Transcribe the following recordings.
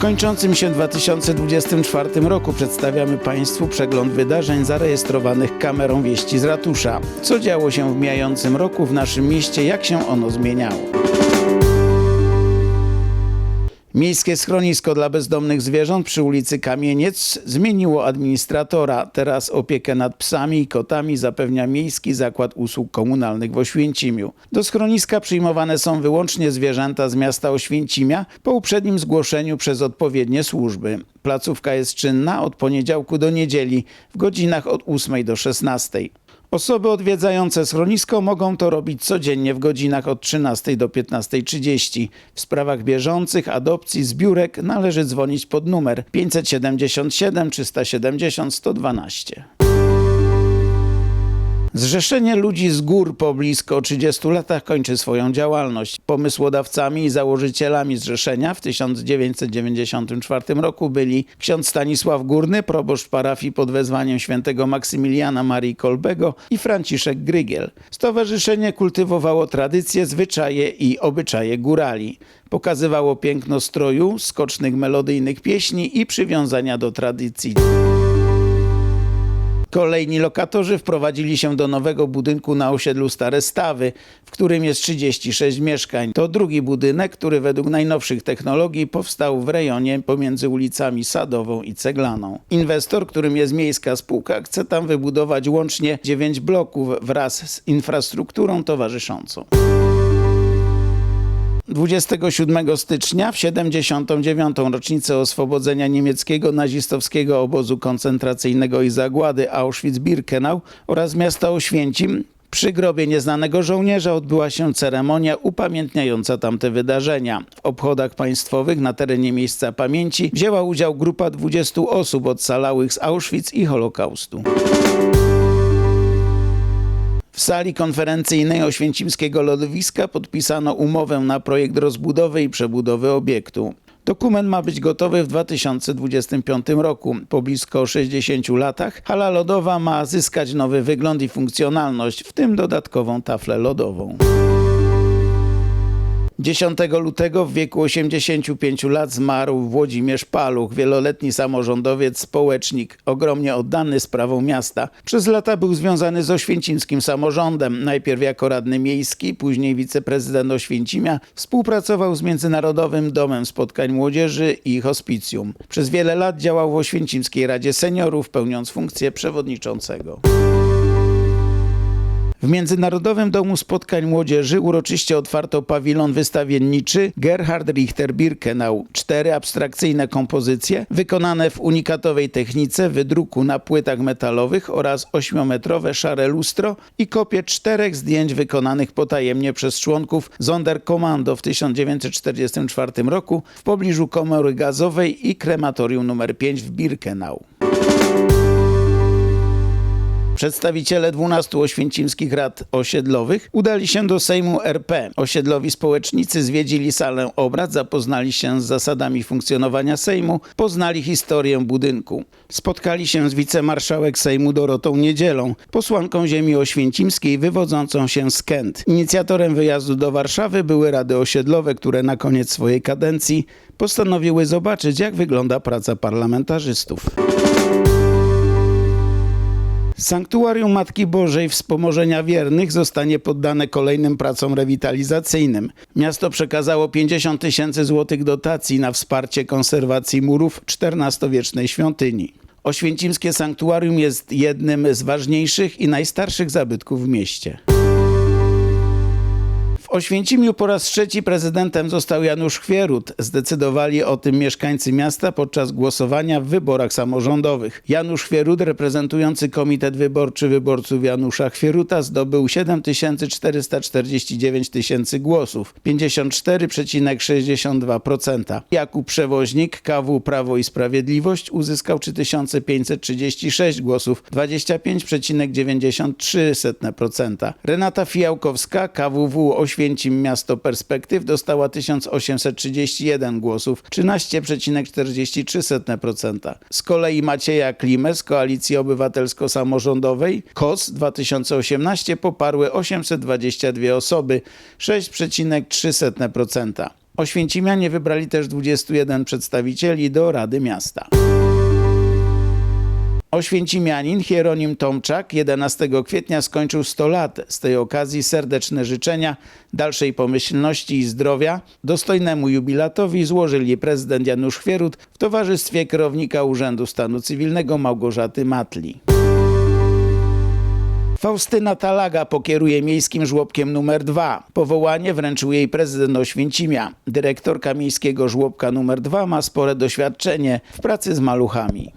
kończącym się 2024 roku przedstawiamy Państwu przegląd wydarzeń zarejestrowanych kamerą wieści z ratusza. Co działo się w mijającym roku w naszym mieście, jak się ono zmieniało. Miejskie schronisko dla bezdomnych zwierząt przy ulicy Kamieniec zmieniło administratora. Teraz opiekę nad psami i kotami zapewnia Miejski Zakład Usług Komunalnych w Oświęcimiu. Do schroniska przyjmowane są wyłącznie zwierzęta z miasta Oświęcimia po uprzednim zgłoszeniu przez odpowiednie służby. Placówka jest czynna od poniedziałku do niedzieli w godzinach od 8 do 16. Osoby odwiedzające schronisko mogą to robić codziennie w godzinach od 13 do 15.30. W sprawach bieżących, adopcji, zbiórek należy dzwonić pod numer 577 370 112. Zrzeszenie ludzi z gór po blisko 30 latach kończy swoją działalność. Pomysłodawcami i założycielami zrzeszenia w 1994 roku byli ksiądz Stanisław Górny, proboszcz parafii pod wezwaniem świętego Maksymiliana Marii Kolbego i Franciszek Grygiel. Stowarzyszenie kultywowało tradycje, zwyczaje i obyczaje górali. Pokazywało piękno stroju, skocznych melodyjnych pieśni i przywiązania do tradycji. Kolejni lokatorzy wprowadzili się do nowego budynku na osiedlu Stare Stawy, w którym jest 36 mieszkań. To drugi budynek, który według najnowszych technologii powstał w rejonie pomiędzy ulicami Sadową i Ceglaną. Inwestor, którym jest miejska spółka, chce tam wybudować łącznie 9 bloków wraz z infrastrukturą towarzyszącą. 27 stycznia w 79. rocznicę oswobodzenia niemieckiego nazistowskiego obozu koncentracyjnego i zagłady Auschwitz-Birkenau oraz miasta Oświęcim przy grobie nieznanego żołnierza odbyła się ceremonia upamiętniająca tamte wydarzenia. W obchodach państwowych na terenie miejsca pamięci wzięła udział grupa 20 osób ocalałych z Auschwitz i Holokaustu. W sali konferencyjnej Oświęcimskiego Lodowiska podpisano umowę na projekt rozbudowy i przebudowy obiektu. Dokument ma być gotowy w 2025 roku. Po blisko 60 latach hala lodowa ma zyskać nowy wygląd i funkcjonalność, w tym dodatkową taflę lodową. 10 lutego w wieku 85 lat zmarł Włodzimierz Paluch, wieloletni samorządowiec, społecznik, ogromnie oddany sprawom miasta. Przez lata był związany z oświęcimskim samorządem. Najpierw jako radny miejski, później wiceprezydent Oświęcimia. Współpracował z Międzynarodowym Domem Spotkań Młodzieży i Hospicjum. Przez wiele lat działał w Oświęcimskiej Radzie Seniorów, pełniąc funkcję przewodniczącego. W Międzynarodowym Domu Spotkań Młodzieży uroczyście otwarto pawilon wystawienniczy Gerhard Richter Birkenau. Cztery abstrakcyjne kompozycje wykonane w unikatowej technice wydruku na płytach metalowych oraz ośmiometrowe szare lustro i kopie czterech zdjęć wykonanych potajemnie przez członków Sonderkommando w 1944 roku w pobliżu komory gazowej i krematorium nr 5 w Birkenau. Przedstawiciele 12 oświęcimskich rad osiedlowych udali się do Sejmu RP. Osiedlowi społecznicy zwiedzili salę obrad, zapoznali się z zasadami funkcjonowania Sejmu, poznali historię budynku. Spotkali się z wicemarszałek Sejmu Dorotą Niedzielą, posłanką ziemi oświęcimskiej wywodzącą się z Kent. Inicjatorem wyjazdu do Warszawy były rady osiedlowe, które na koniec swojej kadencji postanowiły zobaczyć, jak wygląda praca parlamentarzystów. Sanktuarium Matki Bożej Wspomożenia Wiernych zostanie poddane kolejnym pracom rewitalizacyjnym. Miasto przekazało 50 tysięcy złotych dotacji na wsparcie konserwacji murów XIV-wiecznej świątyni. Oświęcimskie sanktuarium jest jednym z ważniejszych i najstarszych zabytków w mieście. W Oświęcimiu po raz trzeci prezydentem został Janusz Chwierut. Zdecydowali o tym mieszkańcy miasta podczas głosowania w wyborach samorządowych. Janusz Chwierut, reprezentujący Komitet Wyborczy Wyborców Janusza Chwieruta, zdobył 7449 tysięcy głosów, 54,62%. Jakub Przewoźnik, KW Prawo i Sprawiedliwość, uzyskał 3536 głosów, 25,93%. Renata Fijałkowska, KWW Oświęcim Oświęcim Miasto Perspektyw dostała 1831 głosów, 13,43%. Z kolei Macieja Klimę z Koalicji Obywatelsko-Samorządowej KOS 2018 poparły 822 osoby, 6,3%. Oświęcimianie wybrali też 21 przedstawicieli do Rady Miasta. Oświęcimianin Hieronim Tomczak 11 kwietnia skończył 100 lat. Z tej okazji serdeczne życzenia dalszej pomyślności i zdrowia dostojnemu jubilatowi złożyli prezydent Janusz Chwierut w towarzystwie kierownika Urzędu Stanu Cywilnego Małgorzaty Matli. Faustyna Talaga pokieruje miejskim żłobkiem numer 2. Powołanie wręczył jej prezydent Oświęcimia. Dyrektorka miejskiego żłobka numer 2 ma spore doświadczenie w pracy z maluchami.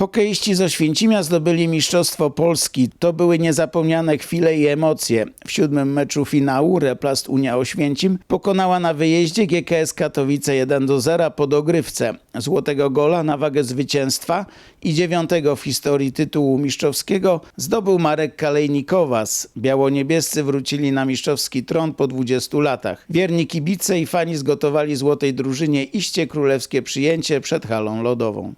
Hokeiści z Oświęcimia zdobyli Mistrzostwo Polski. To były niezapomniane chwile i emocje. W siódmym meczu finału Replast Unia Oświęcim pokonała na wyjeździe GKS Katowice 1 do 0 po dogrywce. Złotego gola na wagę zwycięstwa i dziewiątego w historii tytułu mistrzowskiego zdobył Marek Kalejnikowas. Biało-niebiescy wrócili na mistrzowski tron po 20 latach. Wierni kibice i fani zgotowali złotej drużynie iście królewskie przyjęcie przed halą lodową.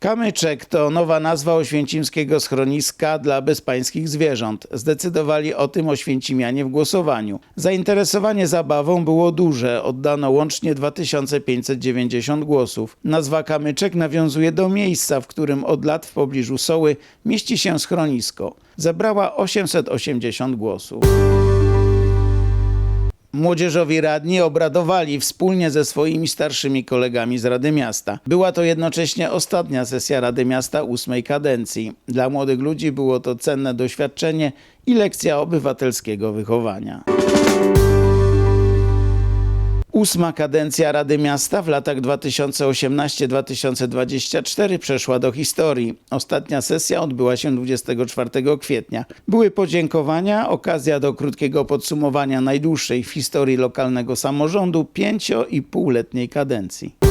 Kamyczek to nowa nazwa oświęcimskiego schroniska dla bezpańskich zwierząt. Zdecydowali o tym oświęcimianie w głosowaniu. Zainteresowanie zabawą było duże, oddano łącznie 2590 głosów. Nazwa Kamyczek nawiązuje do miejsca, w którym od lat w pobliżu Soły mieści się schronisko. Zebrała 880 głosów. Młodzieżowi radni obradowali wspólnie ze swoimi starszymi kolegami z Rady Miasta. Była to jednocześnie ostatnia sesja Rady Miasta ósmej kadencji. Dla młodych ludzi było to cenne doświadczenie i lekcja obywatelskiego wychowania. Ósma kadencja Rady Miasta w latach 2018-2024 przeszła do historii. Ostatnia sesja odbyła się 24 kwietnia. Były podziękowania, okazja do krótkiego podsumowania najdłuższej w historii lokalnego samorządu pięcio i półletniej kadencji.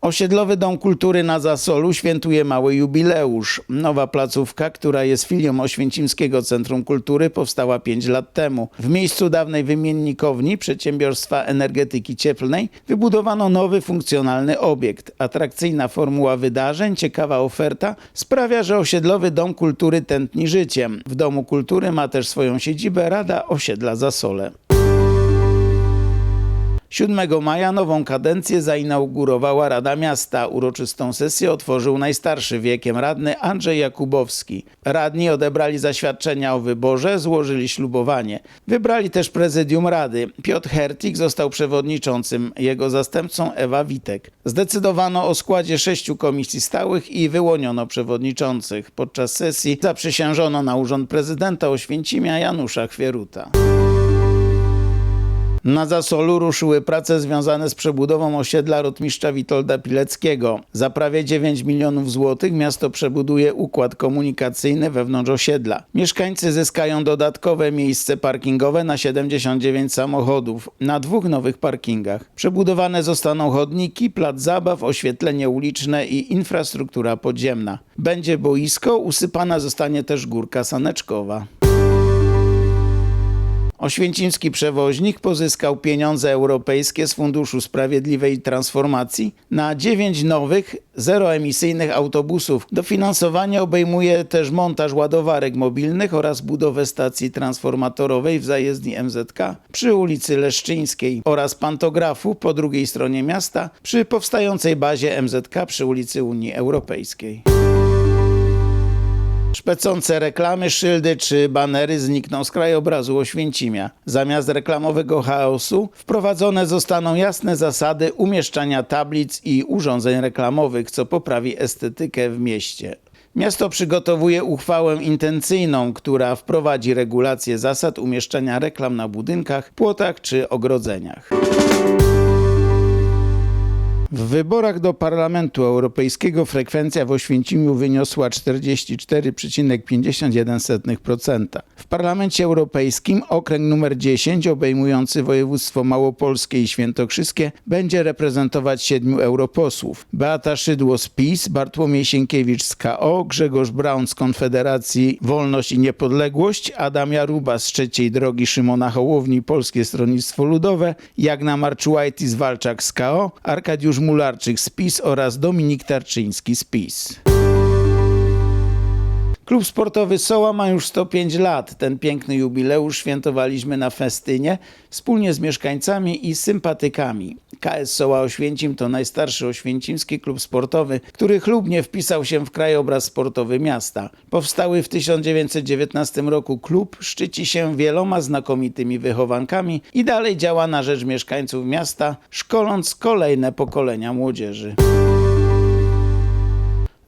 Osiedlowy Dom Kultury na Zasolu świętuje mały jubileusz. Nowa placówka, która jest filią Oświęcimskiego Centrum Kultury, powstała 5 lat temu. W miejscu dawnej wymiennikowni Przedsiębiorstwa Energetyki Cieplnej wybudowano nowy funkcjonalny obiekt. Atrakcyjna formuła wydarzeń, ciekawa oferta sprawia, że Osiedlowy Dom Kultury tętni życiem. W Domu Kultury ma też swoją siedzibę Rada Osiedla Zasole. 7 maja nową kadencję zainaugurowała Rada Miasta. Uroczystą sesję otworzył najstarszy wiekiem radny Andrzej Jakubowski. Radni odebrali zaświadczenia o wyborze, złożyli ślubowanie. Wybrali też prezydium Rady. Piotr Hertig został przewodniczącym, jego zastępcą Ewa Witek. Zdecydowano o składzie sześciu komisji stałych i wyłoniono przewodniczących. Podczas sesji zaprzysiężono na urząd prezydenta Oświęcimia Janusza Chwieruta. Na Zasolu ruszyły prace związane z przebudową osiedla rotmistrza Witolda Pileckiego. Za prawie 9 milionów złotych miasto przebuduje układ komunikacyjny wewnątrz osiedla. Mieszkańcy zyskają dodatkowe miejsce parkingowe na 79 samochodów na dwóch nowych parkingach. Przebudowane zostaną chodniki, plac zabaw, oświetlenie uliczne i infrastruktura podziemna. Będzie boisko, usypana zostanie też górka saneczkowa. Oświęcimski przewoźnik pozyskał pieniądze europejskie z Funduszu Sprawiedliwej Transformacji na dziewięć nowych, zeroemisyjnych autobusów. Dofinansowanie obejmuje też montaż ładowarek mobilnych oraz budowę stacji transformatorowej w zajezdni MZK przy ulicy Leszczyńskiej oraz pantografu po drugiej stronie miasta przy powstającej bazie MZK przy ulicy Unii Europejskiej. Szpecące reklamy, szyldy czy banery znikną z krajobrazu Oświęcimia. Zamiast reklamowego chaosu wprowadzone zostaną jasne zasady umieszczania tablic i urządzeń reklamowych, co poprawi estetykę w mieście. Miasto przygotowuje uchwałę intencyjną, która wprowadzi regulacje zasad umieszczania reklam na budynkach, płotach czy ogrodzeniach. W wyborach do Parlamentu Europejskiego frekwencja w Oświęcimiu wyniosła 44,51%. W Parlamencie Europejskim okręg numer 10 obejmujący województwo małopolskie i świętokrzyskie będzie reprezentować siedmiu europosłów. Beata Szydło z PiS, Bartłomiej Sienkiewicz z KO, Grzegorz Braun z Konfederacji Wolność i Niepodległość, Adam Jaruba z Trzeciej Drogi Szymona Hołowni Polskie Stronnictwo Ludowe, Jagna Marczułajtis-Walczak z KO, Arkadiusz Mularczyk z PiS oraz Dominik Tarczyński z PiS. Klub sportowy Soła ma już 105 lat. Ten piękny jubileusz świętowaliśmy na festynie wspólnie z mieszkańcami i sympatykami. KS Soła Oświęcim to najstarszy oświęcimski klub sportowy, który chlubnie wpisał się w krajobraz sportowy miasta. Powstały w 1919 roku klub szczyci się wieloma znakomitymi wychowankami i dalej działa na rzecz mieszkańców miasta, szkoląc kolejne pokolenia młodzieży.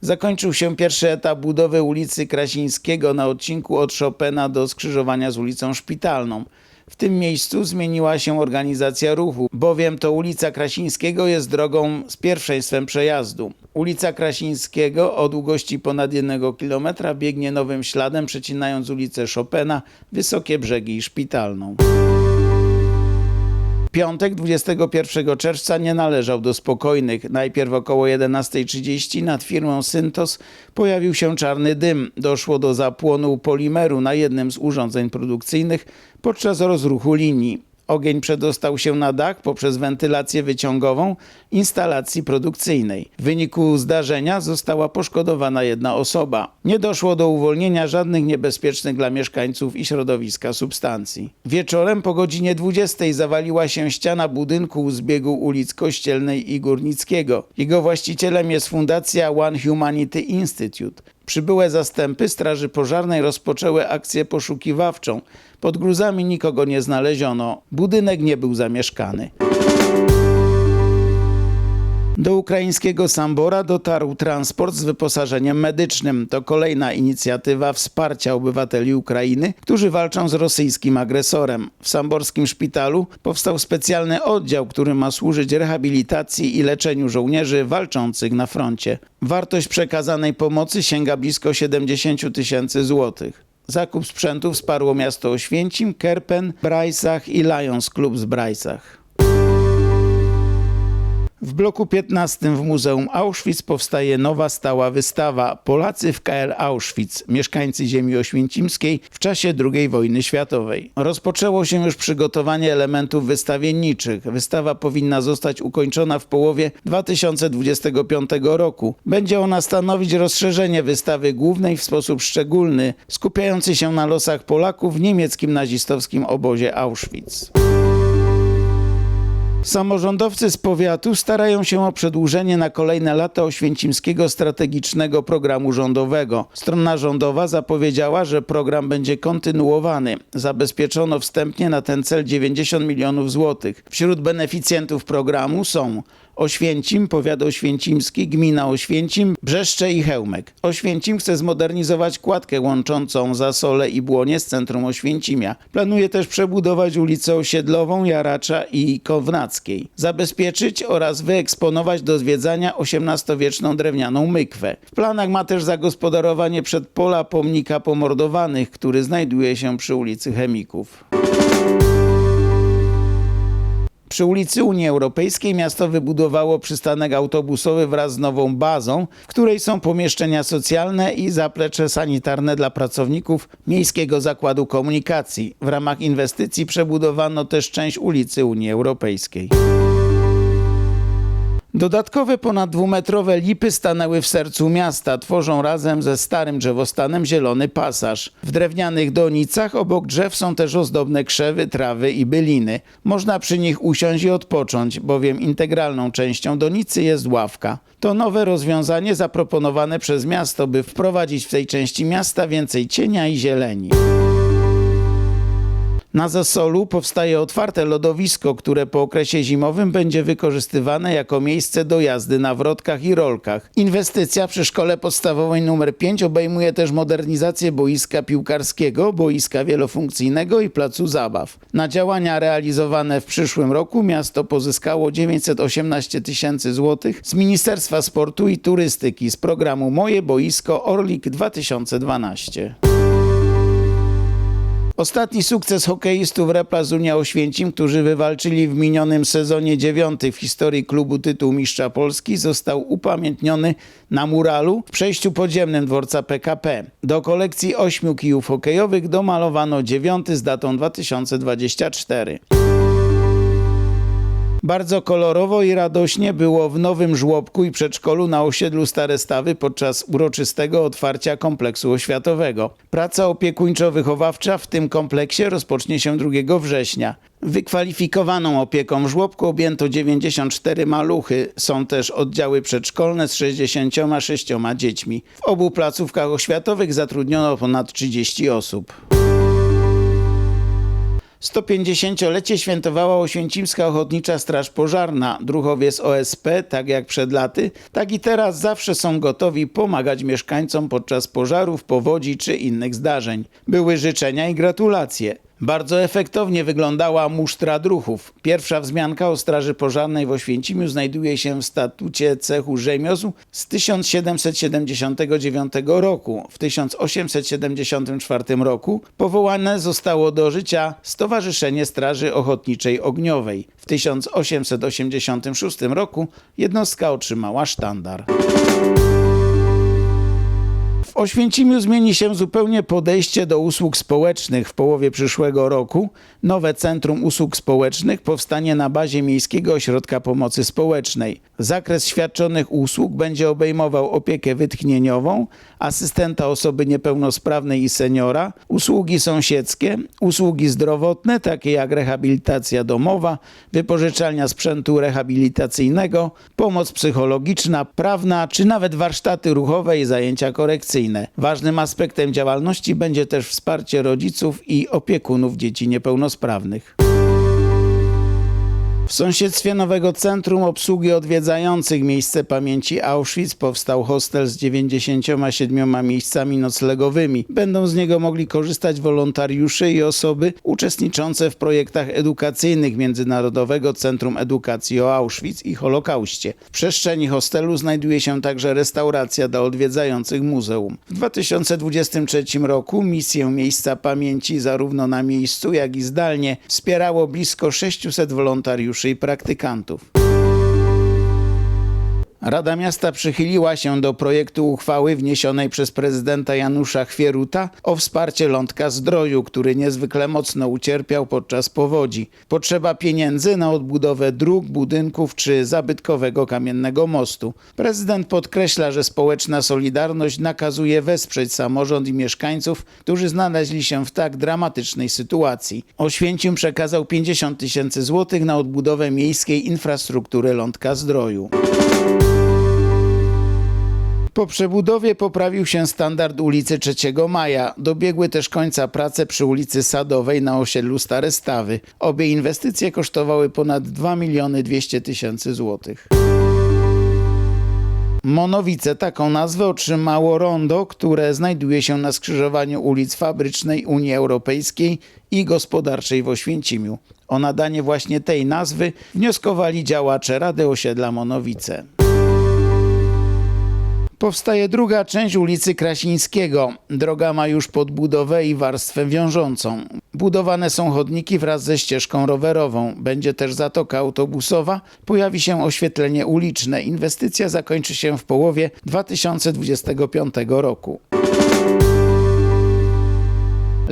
Zakończył się pierwszy etap budowy ulicy Krasińskiego na odcinku od Chopina do skrzyżowania z ulicą Szpitalną. W tym miejscu zmieniła się organizacja ruchu, bowiem to ulica Krasińskiego jest drogą z pierwszeństwem przejazdu. Ulica Krasińskiego o długości ponad 1 km biegnie nowym śladem, przecinając ulicę Chopina, Wysokie Brzegi i Szpitalną. Piątek 21 czerwca nie należał do spokojnych. Najpierw około 11.30 nad firmą Syntos pojawił się czarny dym. Doszło do zapłonu polimeru na jednym z urządzeń produkcyjnych podczas rozruchu linii. Ogień przedostał się na dach poprzez wentylację wyciągową instalacji produkcyjnej. W wyniku zdarzenia została poszkodowana jedna osoba. Nie doszło do uwolnienia żadnych niebezpiecznych dla mieszkańców i środowiska substancji. Wieczorem po godzinie 20 zawaliła się ściana budynku u zbiegu ulic Kościelnej i Górnickiego. Jego właścicielem jest fundacja One Humanity Institute. Przybyłe zastępy Straży Pożarnej rozpoczęły akcję poszukiwawczą. Pod gruzami nikogo nie znaleziono. Budynek nie był zamieszkany. Do ukraińskiego Sambora dotarł transport z wyposażeniem medycznym. To kolejna inicjatywa wsparcia obywateli Ukrainy, którzy walczą z rosyjskim agresorem. W samborskim szpitalu powstał specjalny oddział, który ma służyć rehabilitacji i leczeniu żołnierzy walczących na froncie. Wartość przekazanej pomocy sięga blisko 70 tysięcy złotych. Zakup sprzętu wsparło miasto Oświęcim, Kerpen, Brajsach i Lions Club z Brajsach. W bloku 15 w Muzeum Auschwitz powstaje nowa stała wystawa Polacy w KL Auschwitz, mieszkańcy ziemi oświęcimskiej w czasie II wojny światowej. Rozpoczęło się już przygotowanie elementów wystawienniczych. Wystawa powinna zostać ukończona w połowie 2025 roku. Będzie ona stanowić rozszerzenie wystawy głównej w sposób szczególny, skupiający się na losach Polaków w niemieckim nazistowskim obozie Auschwitz. Samorządowcy z powiatu starają się o przedłużenie na kolejne lata oświęcimskiego strategicznego programu rządowego. Strona rządowa zapowiedziała, że program będzie kontynuowany. Zabezpieczono wstępnie na ten cel 90 milionów złotych. Wśród beneficjentów programu są Oświęcim, powiat oświęcimski, gmina Oświęcim, Brzeszcze i Chełmek. Oświęcim chce zmodernizować kładkę łączącą Zasole i Błonie z centrum Oświęcimia. Planuje też przebudować ulicę Osiedlową, Jaracza i Kownackiej. Zabezpieczyć oraz wyeksponować do zwiedzania XVIII-wieczną drewnianą mykwę. W planach ma też zagospodarowanie przedpola pomnika pomordowanych, który znajduje się przy ulicy Chemików. Przy ulicy Unii Europejskiej miasto wybudowało przystanek autobusowy wraz z nową bazą, w której są pomieszczenia socjalne i zaplecze sanitarne dla pracowników Miejskiego Zakładu Komunikacji. W ramach inwestycji przebudowano też część ulicy Unii Europejskiej. Dodatkowe ponad dwumetrowe lipy stanęły w sercu miasta, tworzą razem ze starym drzewostanem zielony pasaż. W drewnianych donicach obok drzew są też ozdobne krzewy, trawy i byliny. Można przy nich usiąść i odpocząć, bowiem integralną częścią donicy jest ławka. To nowe rozwiązanie zaproponowane przez miasto, by wprowadzić w tej części miasta więcej cienia i zieleni. Na Zasolu powstaje otwarte lodowisko, które po okresie zimowym będzie wykorzystywane jako miejsce do jazdy na wrotkach i rolkach. Inwestycja przy szkole podstawowej nr 5 obejmuje też modernizację boiska piłkarskiego, boiska wielofunkcyjnego i placu zabaw. Na działania realizowane w przyszłym roku miasto pozyskało 918 tysięcy złotych z Ministerstwa Sportu i Turystyki z programu Moje Boisko Orlik 2012. Ostatni sukces hokeistów Repla z Unia Oświęcim, którzy wywalczyli w minionym sezonie dziewiąty w historii klubu tytuł Mistrza Polski, został upamiętniony na muralu w przejściu podziemnym dworca PKP. Do kolekcji ośmiu kijów hokejowych domalowano dziewiąty z datą 2024. Bardzo kolorowo i radośnie było w Nowym Żłobku i przedszkolu na osiedlu Stare Stawy podczas uroczystego otwarcia kompleksu oświatowego. Praca opiekuńczo-wychowawcza w tym kompleksie rozpocznie się 2 września. Wykwalifikowaną opieką w żłobku objęto 94 maluchy. Są też oddziały przedszkolne z 66 dziećmi. W obu placówkach oświatowych zatrudniono ponad 30 osób. 150-lecie świętowała Oświęcimska Ochotnicza Straż Pożarna. Druhowie z OSP, tak jak przed laty, tak i teraz zawsze są gotowi pomagać mieszkańcom podczas pożarów, powodzi czy innych zdarzeń. Były życzenia i gratulacje. Bardzo efektownie wyglądała musztra druhów. Pierwsza wzmianka o Straży Pożarnej w Oświęcimiu znajduje się w statucie cechu rzemiosł z 1779 roku. W 1874 roku powołane zostało do życia Stowarzyszenie Straży Ochotniczej Ogniowej. W 1886 roku jednostka otrzymała sztandar. W Oświęcimiu zmieni się zupełnie podejście do usług społecznych. W połowie przyszłego roku nowe Centrum Usług Społecznych powstanie na bazie Miejskiego Ośrodka Pomocy Społecznej. Zakres świadczonych usług będzie obejmował opiekę wytchnieniową, asystenta osoby niepełnosprawnej i seniora, usługi sąsiedzkie, usługi zdrowotne, takie jak rehabilitacja domowa, wypożyczalnia sprzętu rehabilitacyjnego, pomoc psychologiczna, prawna czy nawet warsztaty ruchowe i zajęcia korekcyjne. Ważnym aspektem działalności będzie też wsparcie rodziców i opiekunów dzieci niepełnosprawnych. W sąsiedztwie nowego centrum obsługi odwiedzających miejsce pamięci Auschwitz powstał hostel z 97 miejscami noclegowymi. Będą z niego mogli korzystać wolontariusze i osoby uczestniczące w projektach edukacyjnych Międzynarodowego Centrum Edukacji o Auschwitz i Holokauście. W przestrzeni hostelu znajduje się także restauracja dla odwiedzających muzeum. W 2023 roku misję miejsca pamięci zarówno na miejscu, jak i zdalnie wspierało blisko 600 wolontariuszy i praktykantów. Rada Miasta przychyliła się do projektu uchwały wniesionej przez prezydenta Janusza Chwieruta o wsparcie lądka zdroju, który niezwykle mocno ucierpiał podczas powodzi. Potrzeba pieniędzy na odbudowę dróg, budynków czy zabytkowego kamiennego mostu. Prezydent podkreśla, że społeczna solidarność nakazuje wesprzeć samorząd i mieszkańców, którzy znaleźli się w tak dramatycznej sytuacji. Oświęcim przekazał 50 tysięcy złotych na odbudowę miejskiej infrastruktury lądka zdroju. Po przebudowie poprawił się standard ulicy 3 Maja. Dobiegły też końca prace przy ulicy Sadowej na osiedlu Stare Stawy. Obie inwestycje kosztowały ponad 2 miliony 200 tysięcy złotych. Monowice taką nazwę otrzymało rondo, które znajduje się na skrzyżowaniu ulic Fabrycznej Unii Europejskiej i Gospodarczej w Oświęcimiu. O nadanie właśnie tej nazwy wnioskowali działacze Rady Osiedla Monowice. Powstaje druga część ulicy Krasińskiego. Droga ma już podbudowę i warstwę wiążącą. Budowane są chodniki wraz ze ścieżką rowerową. Będzie też zatoka autobusowa. Pojawi się oświetlenie uliczne. Inwestycja zakończy się w połowie 2025 roku.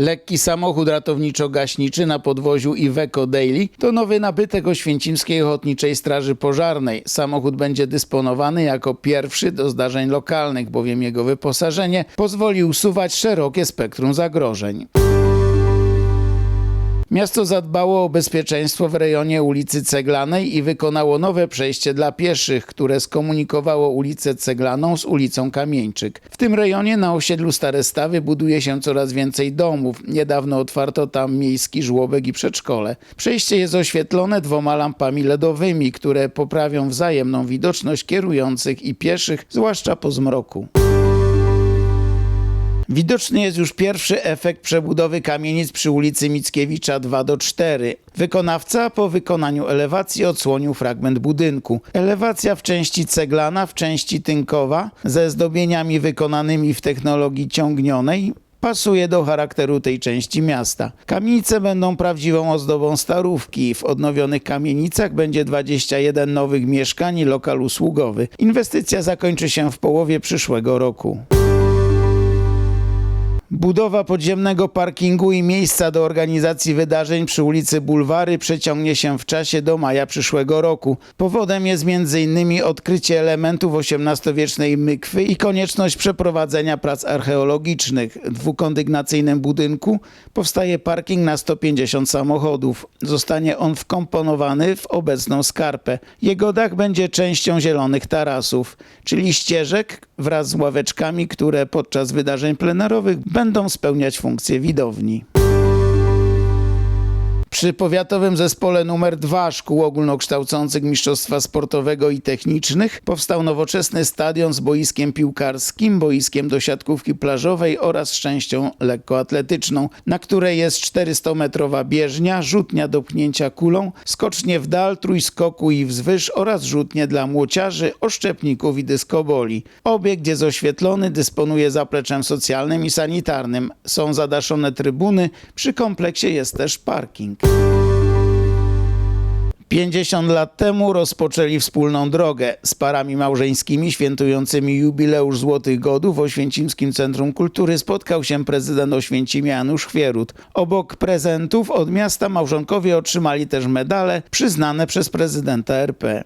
Lekki samochód ratowniczo-gaśniczy na podwoziu Iveco Daily to nowy nabytek Oświęcimskiej Ochotniczej Straży Pożarnej. Samochód będzie dysponowany jako pierwszy do zdarzeń lokalnych, bowiem jego wyposażenie pozwoli usuwać szerokie spektrum zagrożeń. Miasto zadbało o bezpieczeństwo w rejonie ulicy Ceglanej i wykonało nowe przejście dla pieszych, które skomunikowało ulicę Ceglaną z ulicą Kamieńczyk. W tym rejonie na osiedlu Stare Stawy buduje się coraz więcej domów. Niedawno otwarto tam miejski żłobek i przedszkole. Przejście jest oświetlone dwoma lampami LEDowymi, które poprawią wzajemną widoczność kierujących i pieszych, zwłaszcza po zmroku. Widoczny jest już pierwszy efekt przebudowy kamienic przy ulicy Mickiewicza 2 do 4. Wykonawca po wykonaniu elewacji odsłonił fragment budynku. Elewacja w części ceglana, w części tynkowa, ze zdobieniami wykonanymi w technologii ciągnionej, pasuje do charakteru tej części miasta. Kamienice będą prawdziwą ozdobą starówki. W odnowionych kamienicach będzie 21 nowych mieszkań i lokal usługowy. Inwestycja zakończy się w połowie przyszłego roku. Budowa podziemnego parkingu i miejsca do organizacji wydarzeń przy ulicy Bulwary przeciągnie się w czasie do maja przyszłego roku. Powodem jest m.in. odkrycie elementów XVIII-wiecznej mykwy i konieczność przeprowadzenia prac archeologicznych. W dwukondygnacyjnym budynku powstaje parking na 150 samochodów. Zostanie on wkomponowany w obecną skarpę. Jego dach będzie częścią zielonych tarasów, czyli ścieżek wraz z ławeczkami, które podczas wydarzeń plenerowych będą spełniać funkcję widowni. Przy powiatowym zespole numer 2 szkół ogólnokształcących mistrzostwa sportowego i technicznych powstał nowoczesny stadion z boiskiem piłkarskim, boiskiem do siatkówki plażowej oraz częścią lekkoatletyczną, na której jest 400-metrowa bieżnia, rzutnia do pchnięcia kulą, skocznie w dal, trójskoku i wzwyż oraz rzutnie dla młociarzy, oszczepników i dyskoboli. Obiekt jest oświetlony, dysponuje zapleczem socjalnym i sanitarnym. Są zadaszone trybuny, przy kompleksie jest też parking. 50 lat temu rozpoczęli wspólną drogę z parami małżeńskimi świętującymi jubileusz Złotych Godów w Oświęcimskim Centrum Kultury spotkał się prezydent Oświęcimia Janusz Chwierut. Obok prezentów od miasta małżonkowie otrzymali też medale przyznane przez prezydenta RP.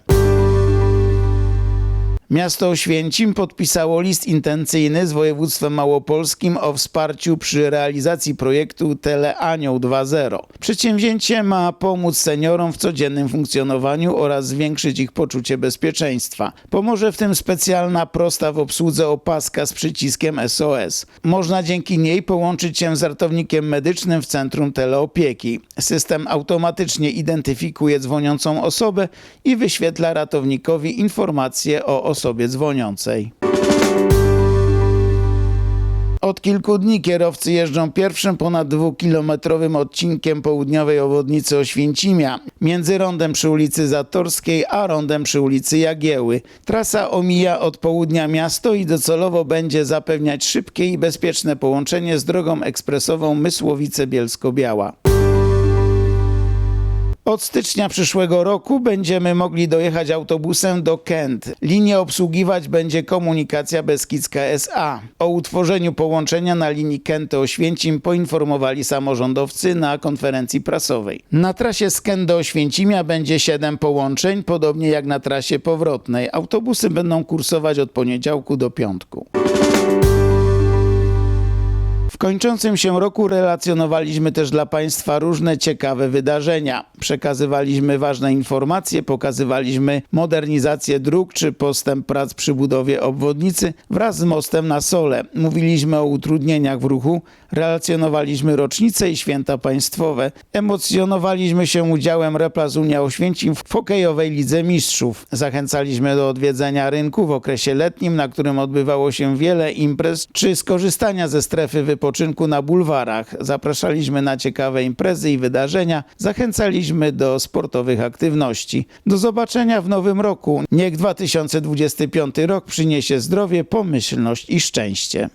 Miasto Oświęcim podpisało list intencyjny z województwem małopolskim o wsparciu przy realizacji projektu Teleanioł 2.0. Przedsięwzięcie ma pomóc seniorom w codziennym funkcjonowaniu oraz zwiększyć ich poczucie bezpieczeństwa. Pomoże w tym specjalna prosta w obsłudze opaska z przyciskiem SOS. Można dzięki niej połączyć się z ratownikiem medycznym w centrum teleopieki. System automatycznie identyfikuje dzwoniącą osobę i wyświetla ratownikowi informacje o osobie dzwoniącej. Od kilku dni kierowcy jeżdżą pierwszym ponad dwukilometrowym odcinkiem południowej obwodnicy Oświęcimia między rondem przy ulicy Zatorskiej a rondem przy ulicy Jagieły. Trasa omija od południa miasto i docelowo będzie zapewniać szybkie i bezpieczne połączenie z drogą ekspresową Mysłowice-Bielsko-Biała. Od stycznia przyszłego roku będziemy mogli dojechać autobusem do Kent. Linię obsługiwać będzie komunikacja Beskidzka SA. O utworzeniu połączenia na linii Kęty-Oświęcim poinformowali samorządowcy na konferencji prasowej. Na trasie z Kent do Oświęcimia będzie 7 połączeń, podobnie jak na trasie powrotnej. Autobusy będą kursować od poniedziałku do piątku. Kończącym się roku relacjonowaliśmy też dla Państwa różne ciekawe wydarzenia. Przekazywaliśmy ważne informacje, pokazywaliśmy modernizację dróg czy postęp prac przy budowie obwodnicy wraz z mostem na Sole. Mówiliśmy o utrudnieniach w ruchu, relacjonowaliśmy rocznice i święta państwowe. Emocjonowaliśmy się udziałem Replas Unia Oświęcim w hokejowej Lidze Mistrzów. Zachęcaliśmy do odwiedzenia rynku w okresie letnim, na którym odbywało się wiele imprez, czy skorzystania ze strefy wypoczynku na bulwarach. Zapraszaliśmy na ciekawe imprezy i wydarzenia, zachęcaliśmy do sportowych aktywności. Do zobaczenia w nowym roku. Niech 2025 rok przyniesie zdrowie, pomyślność i szczęście.